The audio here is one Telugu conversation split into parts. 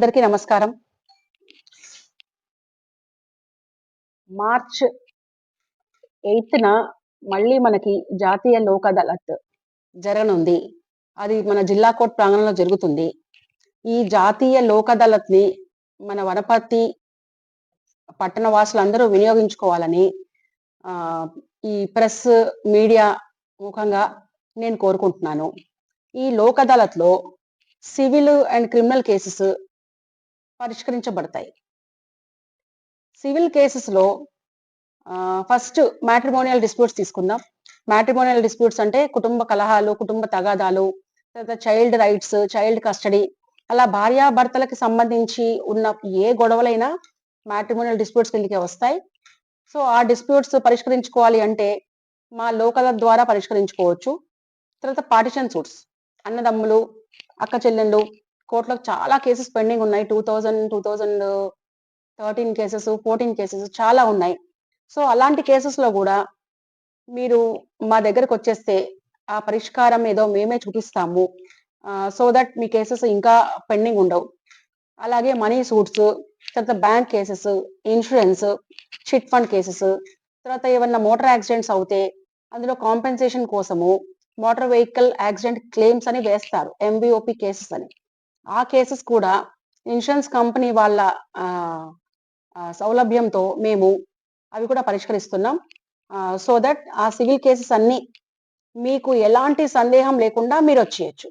అందరికీ నమస్కారం. మార్చ్ ఎయిత్న మళ్ళీ మనకి జాతీయ లోక్ అదాలత్ జరగనుంది. అది మన జిల్లా కోర్టు ప్రాంగణంలో జరుగుతుంది. ఈ జాతీయ లోక్ అదాలత్ని మన వనపర్తి పట్టణ వాసులందరూ వినియోగించుకోవాలని ఆ ఈ ప్రెస్ మీడియా ముఖంగా నేను కోరుకుంటున్నాను. ఈ లోక్ అదాలత్లో సివిల్ అండ్ క్రిమినల్ కేసెస్ పరిష్కరించబడతాయి. సివిల్ కేసెస్లో ఫస్ట్ మ్యాట్రిమోనియల్ డిస్ప్యూట్స్ తీసుకుందాం. మ్యాట్రిమోనియల్ డిస్ప్యూట్స్ అంటే కుటుంబ కలహాలు కుటుంబ తగాదాలు తర్వాత చైల్డ్ రైట్స్ చైల్డ్ కస్టడీ. అలా భార్యాభర్తలకు సంబంధించి ఉన్న ఏ గొడవలైనా మ్యాట్రిమోనియల్ డిస్ప్యూట్స్ కిందకే వస్తాయి. సో ఆ డిస్ప్యూట్స్ పరిష్కరించుకోవాలి అంటే మా లోకల ద్వారా పరిష్కరించుకోవచ్చు. తర్వాత పార్టిషన్ సూట్స్ అన్నదమ్ములు అక్క చెల్లెళ్ళు కోర్టులో చాలా కేసెస్ పెండింగ్ ఉన్నాయి. Two thousand two thousand thirteen cases fourteen cases చాలా ఉన్నాయి. సో అలాంటి కేసెస్లో కూడా మీరు మా దగ్గరకు వచ్చేస్తే ఆ పరిష్కారం ఏదో మేమే చూపిస్తాము. సో దట్ మీ కేసెస్ ఇంకా పెండింగ్ ఉండవు. అలాగే మనీ సూట్స్ తర్వాత bank cases insurance chit fund cases తర్వాత ఏమన్నా మోటార్ యాక్సిడెంట్స్ అవుతే అందులో కాంపెన్సేషన్ కోసము మోటార్ వెహికల్ యాక్సిడెంట్ క్లెయిమ్స్ అని వేస్తారు. ఎంబిఓపి కేసెస్ అని. ఆ కేసెస్ కూడా ఇన్సూరెన్స్ కంపెనీ వాళ్ళ సౌలభ్యంతో మేము అవి కూడా పరిష్కరిస్తున్నాం. సో దట్ ఆ సివిల్ కేసెస్ అన్ని మీకు ఎలాంటి సందేహం లేకుండా మీరు వచ్చేయచ్చు.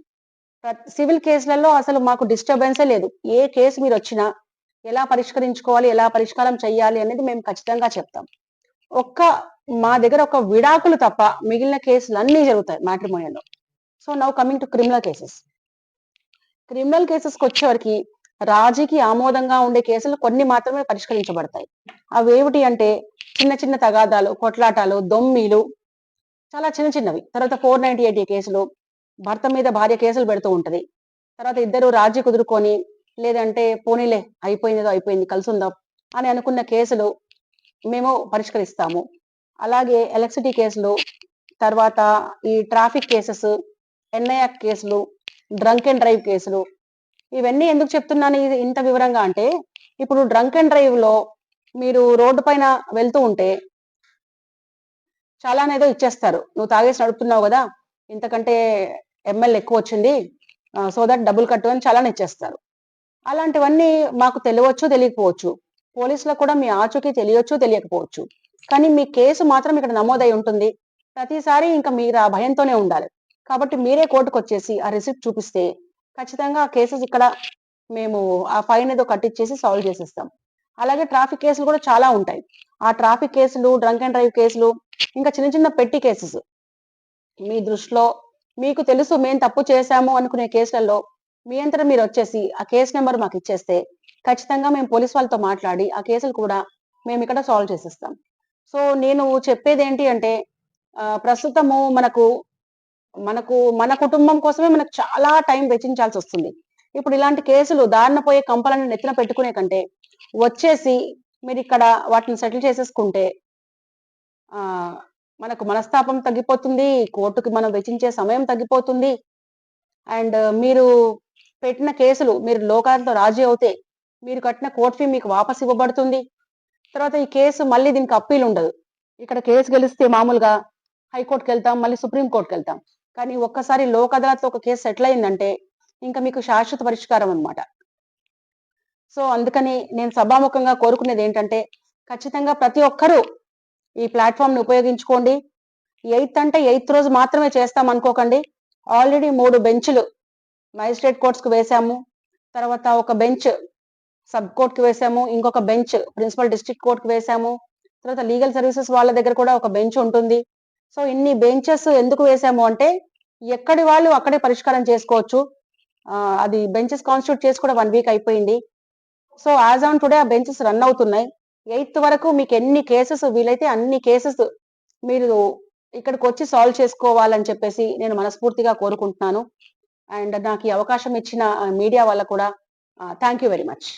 సివిల్ కేసులలో అసలు మాకు డిస్టర్బెన్సే లేదు. ఏ కేసు మీరు వచ్చినా ఎలా పరిష్కరించుకోవాలి ఎలా పరిష్కారం చేయాలి అనేది మేము ఖచ్చితంగా చెప్తాం. ఒక్క మా దగ్గర ఒక విడాకులు తప్ప మిగిలిన కేసులు అన్నీ జరుగుతాయి మ్యాట్రిమోనియల్లో. So now coming to criminal cases. Criminal కేసెస్కి వచ్చేవరకు రాజీకి ఆమోదంగా ఉండే కేసులు కొన్ని మాత్రమే పరిష్కరించబడతాయి. అవి ఏమిటి అంటే చిన్న చిన్న తగాదాలు కొట్లాటాలు దొమ్మిలు చాలా చిన్న చిన్నవి. తర్వాత ఫోర్ నైన్టీ ఎయిట్ కేసులు భర్త మీద భార్య కేసులు పెడుతూ ఉంటది. తర్వాత ఇద్దరు రాజీ కుదురుకొని లేదంటే పోనీలే అయిపోయిందో అయిపోయింది కలిసి ఉందాం అని అనుకున్న కేసులు మేము పరిష్కరిస్తాము. అలాగే ఎలక్ట్రిసిటీ కేసులు తర్వాత ఈ ట్రాఫిక్ కేసెస్ ఎన్ఐఆర్ కేసులు డ్రంక్ అండ్ డ్రైవ్ కేసులు. ఇవన్నీ ఎందుకు చెప్తున్నాను ఇది ఇంత వివరంగా అంటే ఇప్పుడు డ్రంక్ అండ్ డ్రైవ్లో మీరు రోడ్డు పైన వెళ్తూ ఉంటే చాలా ఇచ్చేస్తారు. నువ్వు తాగేసి నడుపుతున్నావు కదా ఇంతకంటే ఎంఎల్ ఎక్కువ వచ్చింది సో దట్ డబ్బులు కట్టు అని చాలా ఇచ్చేస్తారు. అలాంటివన్నీ మాకు తెలియవచ్చు తెలియకపోవచ్చు. పోలీసులకు కూడా మీ ఆచూకీ తెలియవచ్చు తెలియకపోవచ్చు. కానీ మీ కేసు మాత్రం ఇక్కడ నమోదై ఉంటుంది. ప్రతిసారి ఇంకా మీరు ఆ భయంతోనే ఉండాలి. కాబట్టి మీరే కోర్టుకు వచ్చేసి ఆ రిసిప్ట్ చూపిస్తే ఖచ్చితంగా ఆ కేసెస్ ఇక్కడ మేము ఆ ఫైన్ ఏదో కట్టించేసి సాల్వ్ చేసేస్తాం. అలాగే ట్రాఫిక్ కేసులు కూడా చాలా ఉంటాయి. ఆ ట్రాఫిక్ కేసులు డ్రంక్ అండ్ డ్రైవ్ కేసులు ఇంకా చిన్న చిన్న పెట్టి కేసెస్ మీ దృష్టిలో మీకు తెలుసు మేము తప్పు చేశాము అనుకునే కేసులలో మీ అంతటా మీరు వచ్చేసి ఆ కేసు నెంబర్ మాకు ఇచ్చేస్తే ఖచ్చితంగా మేము పోలీస్ వాళ్ళతో మాట్లాడి ఆ కేసులు కూడా మేము ఇక్కడ సాల్వ్ చేసేస్తాం. సో నేను చెప్పేది ఏంటి అంటే ప్రస్తుతము మనకు మనకు మన కుటుంబం కోసమే మనకు చాలా టైం వెచ్చించాల్సి వస్తుంది. ఇప్పుడు ఇలాంటి కేసులు దారిన పోయే కంపలను నెత్తిన పెట్టుకునే కంటే వచ్చేసి మీరు ఇక్కడ వాటిని సెటిల్ చేసేసుకుంటే ఆ మనకు మనస్తాపం తగ్గిపోతుంది కోర్టుకి మనం వెచ్చించే సమయం తగ్గిపోతుంది. అండ్ మీరు పెట్టిన కేసులు మీరు లోకాలతో రాజీ అవుతే మీరు కట్టిన కోర్ట్ ఫీ మీకు వాపస్ ఇవ్వబడుతుంది. తర్వాత ఈ కేసు మళ్ళీ దీనికి అప్పీల్ ఉండదు. ఇక్కడ కేసు గెలిస్తే మామూలుగా హైకోర్టుకి వెళ్తాం మళ్ళీ సుప్రీంకోర్టుకి వెళ్తాం. కానీ ఒక్కసారి లోక్ అదాలత్ ఒక కేసు సెటిల్ అయిందంటే ఇంకా మీకు శాశ్వత పరిష్కారం అనమాట సో అందుకని నేను సభాముఖంగా కోరుకునేది ఏంటంటే ఖచ్చితంగా ప్రతి ఒక్కరూ ఈ ప్లాట్ఫామ్ని ఉపయోగించుకోండి. ఎయిత్ అంటే ఎయిత్ రోజు మాత్రమే చేస్తాం అనుకోకండి. ఆల్రెడీ మూడు బెంచ్లు మ్యాజిస్ట్రేట్ కోర్ట్స్ వేశాము వేసాము. తర్వాత ఒక బెంచ్ సబ్ కోర్ట్కి వేశాము వేసాము. ఇంకొక బెంచ్ ప్రిన్సిపల్ డిస్ట్రిక్ట్ కోర్ట్కి వేశాము వేసాము. తర్వాత లీగల్ సర్వీసెస్ వాళ్ళ దగ్గర కూడా ఒక బెంచ్ ఉంటుంది. సో ఇన్ని బెంచెస్ ఎందుకు వేసాము అంటే ఎక్కడి వాళ్ళు అక్కడే పరిష్కారం చేసుకోవచ్చు. అది బెంచెస్ కాన్స్టిట్యూట్ చేసి కూడా వన్ వీక్ అయిపోయింది. సో యాజ్ ఆన్ టుడే ఆ బెంచెస్ రన్ అవుతున్నాయి. ఎయిత్ వరకు మీకు ఎన్ని కేసెస్ వీలైతే అన్ని కేసెస్ మీరు ఇక్కడికి వచ్చి సాల్వ్ చేసుకోవాలని చెప్పేసి నేను మనస్ఫూర్తిగా కోరుకుంటున్నాను. అండ్ నాకు ఈ అవకాశం ఇచ్చిన మీడియా వల్ల కూడా థ్యాంక్ యూ వెరీ మచ్